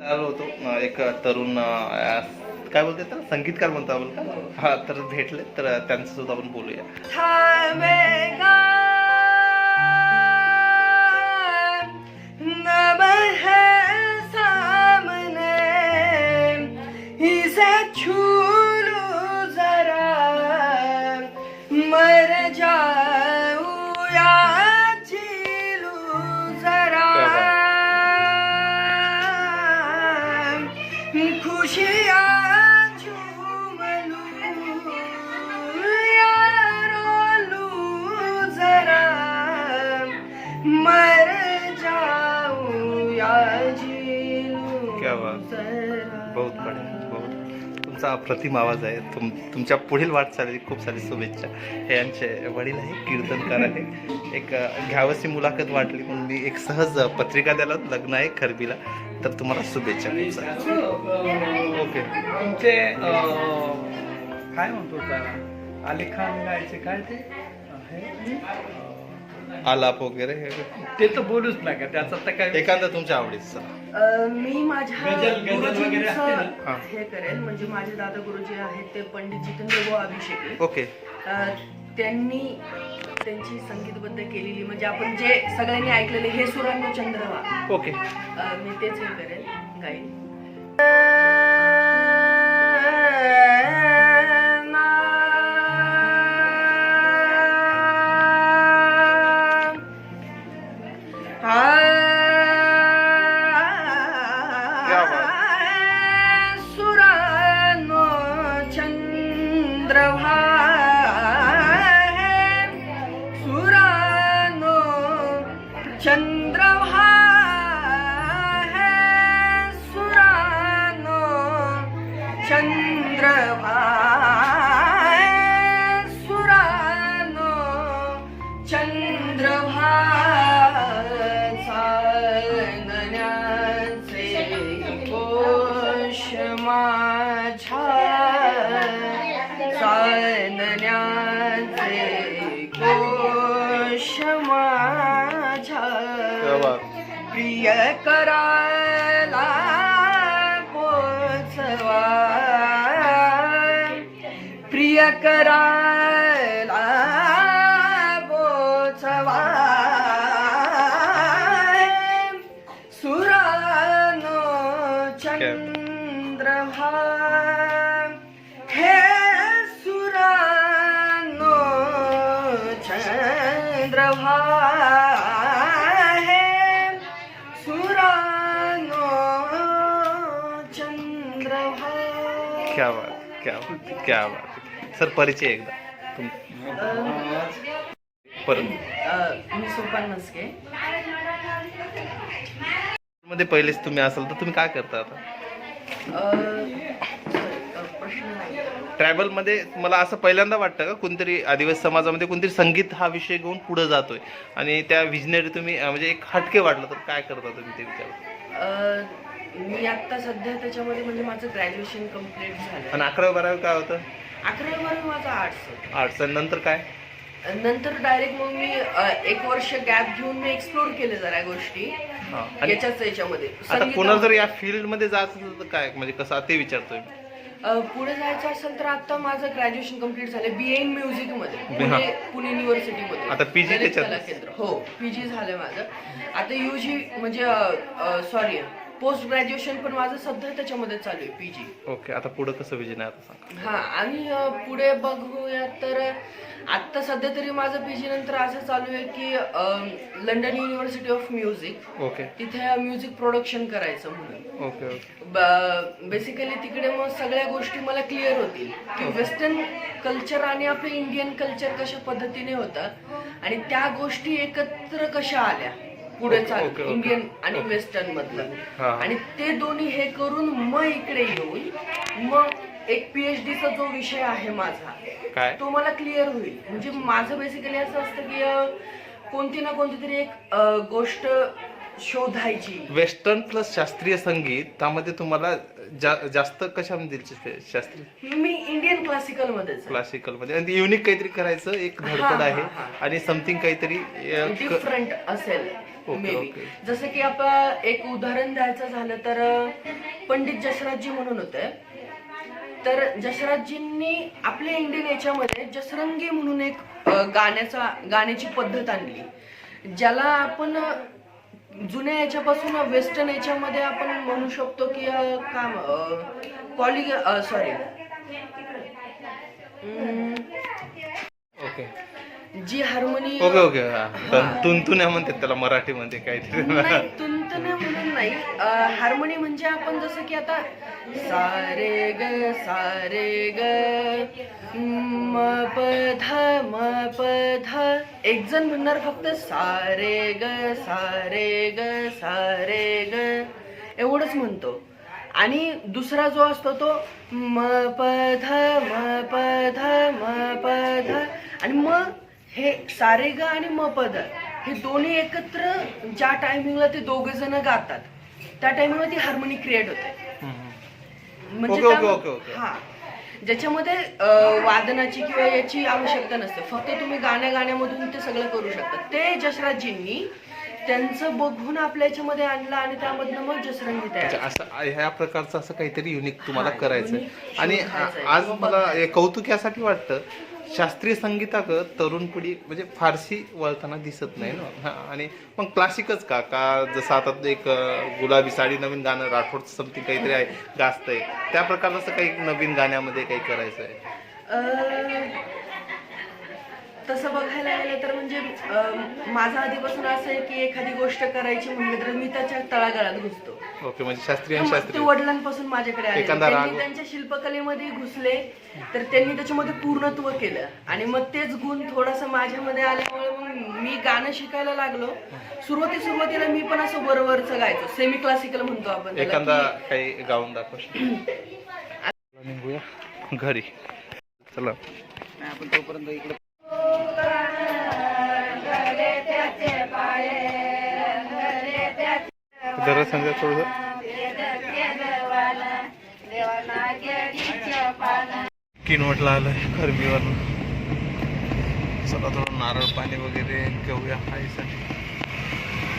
आलो होतो. एक तरुण काय बोलते तर संगीतकार म्हणतो आपण का? हा तर भेटले तर त्यांचं सुद्धा आपण बोलूया. क्या बात. बहुत बढिया बहुत. तुमचा अप्रतिम आवाज आहे. तुम तुमच्या पुढील वाटचाली खूप सारी शुभेच्छा. हे यांचे वडील आहे कीर्तनकार आहे एक घ्यावशी मुलाखत वाटली म्हणून मी एक सहज पत्रिका द्यायला लग्न आहे खरबीला. तर तुम्हाला शुभेच्छा ओके. तुमचे काय म्हणतो त्याला? गायचे काय ते? आलाप वगैरे हे ते तर बोलूच नका त्याचा तर काय एखादा तुमच्या आवडीचा. अ, मी माझ्या गझल वगैरे असते गुरुजींचं हा. हे करेल. म्हणजे माझे दादा गुरुजी आहेत ते पंडित जितेंद्र बुवा अभिषेकी. ओके. अ, त्यांनी त्यांची संगीतबद्ध केलेली. म्हणजे आपण जे सगळ्यांनी ऐकलेले हे सुरांग चंद्रवा ओके. अ, मी तेच हे करेल गाईन. चालण्याचे कोश माझा प्रिय करायला पोचवा प्रिय करा क्या बात क्या बात क्या बात। सर परिचय एकदा. तुम परत. अ, मी सोपान नसके मध्ये पहिलेच तुम्ही असाल तर तुम्ही काय करता आता? अ, अ, प्रश्न नाही. ट्रॅव्हलमध्ये मला असं पहिल्यांदा वाटतं का कोणतरी आदिवासी समाजामध्ये कोणतरी संगीत हा विषय घेऊन पुढे जातोय. आणि त्या विजनरी तुम्ही अं, म्हणजे एक हटके वाटलं तर काय करता तुम्ही ते विचार अ, मी आता सध्या त्याच्यामध्ये म्हणजे माझं ग्रॅज्युएशन कंप्लीट आणि झालं अकरावी बारावी काय होतं? अकरावी बारावी माझं आर्ट्स आर्ट्स आणि नंतर काय? नंतर डायरेक्ट मग मी अ, एक वर्ष गॅप घेऊन मी एक्सप्लोर केले जरा गोष्टी. हा. आणि याच्याच याच्यामध्ये. आता संगीता- कोणाला जर या फील्डमध्ये जायचं असेल तर काय? म्हणजे कसं ते विचारतोय मी. अ, पुढे जायचं असेल तर आता माझं ग्रॅज्युएशन कंप्लीट झालं बी ए इन म्युझिकमध्ये. हा. पुणे पुणे युनिव्हर्सिटीमध्ये आता PG ललित त्याच्यात? कला केंद्र. हो पीजी झालं माझं. आता युजी म्हणजे सॉरी पोस्ट ग्रॅज्युएशन पण माझं सध्या त्याच्यामध्ये चालू आहे पीजी ओके आता पुढे कसं विजन आहे आता सांगा. हा आणि अ, पुढे बघूया तर आता सध्या तरी माझं पीजी नंतर असं चालू आहे की अ, London university of music okay तिथे म्युझिक प्रोडक्शन करायचं म्हणून. ओके ओके बेसिकली तिकडे मग सगळ्या गोष्टी मला क्लिअर होतील. की वेस्टर्न कल्चर आणि आपलं इंडियन कल्चर कशा पद्धतीने होतं आणि त्या गोष्टी एकत्र कशा आल्या? पुढे चाल. इंडियन आणि वेस्टर्न मधलं. आणि ते दोन्ही हे करून मग इकडे येऊन मग एक पीएचडी चा जो विषय आहे माझा तो मला क्लिअर होईल म्हणजे माझं बेसिकली असं असतं की कोणती ना कोणती तरी एक गोष्ट शोधायची वेस्टर्न प्लस शास्त्रीय संगीत त्यामध्ये तुम्हाला जा- जास्त कशामध्ये? शास्त्रीय मी इंडियन क्लासिकल मध्येच क्लासिकलमध्ये आणि युनिक काहीतरी करायचं एक धडपड आहे. आणि समथिंग काहीतरी डिफरंट असेल मे. जसं की आपण एक उदाहरण द्यायचं झालं तर पंडित जसराजजी म्हणून होते. तर जसराजजींनी आपल्या इंडियन याच्यामध्ये जसरंगी म्हणून एक गाण्याचा गाण्याची पद्धत आणली. ज्याला आपण जुन्या याच्यापासून वेस्टर्न याच्यामध्ये आपण म्हणू शकतो की काम कॉली सॉरी ओके जी हार्मोनी ओके ओके. हा. तुंतुण्या म्हणतात त्याला मराठीमध्ये काहीतरी. नाही तुंतन म्हणून नाही. हार्मोनी म्हणजे आपण जसं की आता सारे ग सारे ग म प ध म प ध. एक जण म्हणणार फक्त सारे ग सारे ग सारे ग. एवढंच म्हणतो. आणि दुसरा जो असतो तो म प ध म प ध म प ध. आणि मग हे सारे ग आणि म प ध हे दोन्ही एकत्र ज्या टायमिंगला ते दोघे जण गातात त्या टायमिंगला ती हार्मोनी क्रिएट होते. म्हणजे ओके, ओके, त्या- ओके, ओके. हा. ज्याच्यामध्ये अं, वादनाची किंवा याची आवश्यकता नसते. फक्त तुम्ही गाण्या गाण्यामधून ते सगळं करू शकता. ते जसराजजींनी त्यांचं बघून आपल्या याच्यामध्ये आणलं आणि त्यामधनं मग जसरंगी तयार अच्छा, असं ह्या प्रकारचं असं काहीतरी युनिक तुम्हाला हा, unique आणि शोधायचंय आज मला. हे कौतुक यासाठी वाटतं शास्त्रीय संगीताक तरुण पिढी म्हणजे फारशी वळताना दिसत नाही ना. आणि मग क्लासिकच का? का जसं आता एक गुलाबी साडी नवीन गाणं राठोड समथिंग काहीतरी आहे गाजतंय. त्या प्रकारचं असं काही नवीन गाण्यामध्ये काही करायचं आहे तसं बघायला गेलं तर म्हणजे माझं आधीपासून असं आहे की एखादी गोष्ट करायची म्हणलं तर मी त्याच्या तळागाळात घुसतो. ओके म्हणजे शास्त्रीय ते वडिलांपासून माझ्याकडे आले एखादा त्यांनी राग- त्यांच्या शिल्पकलेमध्ये घुसले तर त्यांनी त्याच्यामध्ये पूर्णत्व केलं. आणि मग तेच गुण थोडस माझ्यामध्ये आल्यामुळे मग मी गाणं शिकायला लागलो. सुरुवाती सुरुवातीला मी पण असं वरवरचं गायचो. सेमी क्लासिकल म्हणतो आपण त्याला, एखादा की- काही गाऊन दाखव. निघूया. घरी. चला. आपण तोपर्यंत इकडे जरा सांगा थोडस. किनवटला आलोय खरबीवर चला थोडं नारळ पाणी वगैरे घेऊया खायसाठी